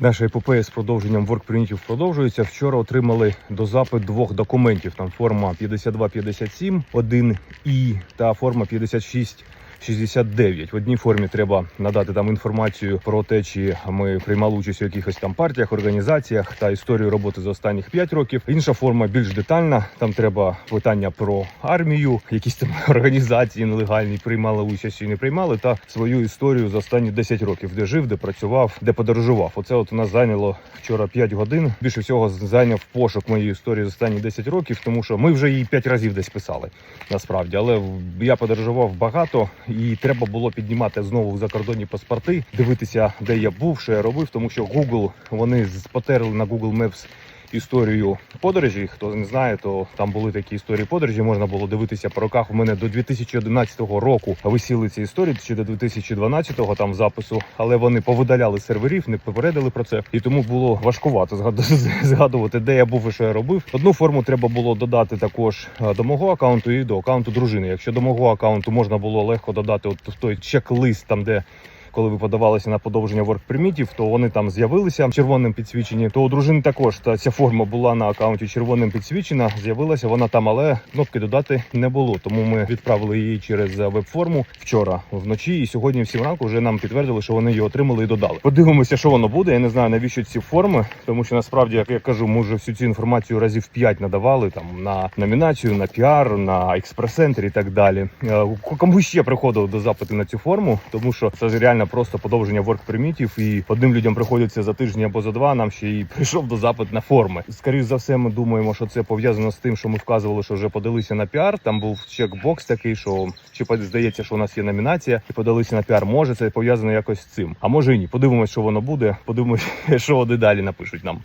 Наша епопея з продовженням воркпринтів продовжується. Вчора отримали до запит двох документів. Там форма 5257 1 і та форма 56 69. В одній формі треба надати там інформацію про те, чи ми приймали участь у якихось там партіях, організаціях та історію роботи за останніх 5 років. Інша форма більш детальна. Там треба питання про армію, якісь там організації нелегальні приймали участь і не приймали, та свою історію за останні 10 років, де жив, де працював, де подорожував. Оце от у нас зайняло вчора 5 годин. Більше всього зайняв пошук моєї історії за останні 10 років, тому що ми вже її 5 разів десь писали насправді. Але я подорожував багато, і треба було піднімати знову закордонні паспорти, дивитися, де я був, що я робив, тому що Google вони потерли на Google Maps історію подорожі. Хто не знає, то там були такі історії подорожі. Можна було дивитися по роках. У мене до 2011 року висіли ці історії чи до 2012 там запису, але вони повидаляли серверів, не попередили про це, і тому було важкувато згад- згадувати, де я був і що я робив. Одну форму треба було додати також е, до мого аккаунту і до аккаунту дружини. Якщо до мого аккаунту можна було легко додати, от той чек-лист, там де коли ви подавалися на подовження воркпримітів, то вони там з'явилися червоним підсвічені. То у дружини також та ця форма була на аккаунті червоним підсвічена. З'явилася вона там, але кнопки додати не було. Тому ми відправили її через веб-форму вчора вночі. І сьогодні в ранку вже нам підтвердили, що вони її отримали і додали. Подивимося, що воно буде. Я не знаю навіщо ці форми, тому що насправді, як я кажу, ми вже всю цю інформацію разів 5 надавали там на номінацію, на піар, на експрес-центр і так далі. Е, Кому ще приходили до запиту на цю форму, тому що це ж реально просто подовження ворк-примітів, і одним людям приходиться за тиждень або за два. Нам ще й прийшов до запит на форми. Скоріше за все, ми думаємо, що це пов'язано з тим, що ми вказували, що вже подалися на піар. Там був чекбокс такий, що чи здається, що у нас є номінація, і подалися на піар. Може, це пов'язано якось з цим. А може і ні. Подивимось, що воно буде. Подивимось, що вони далі напишуть нам.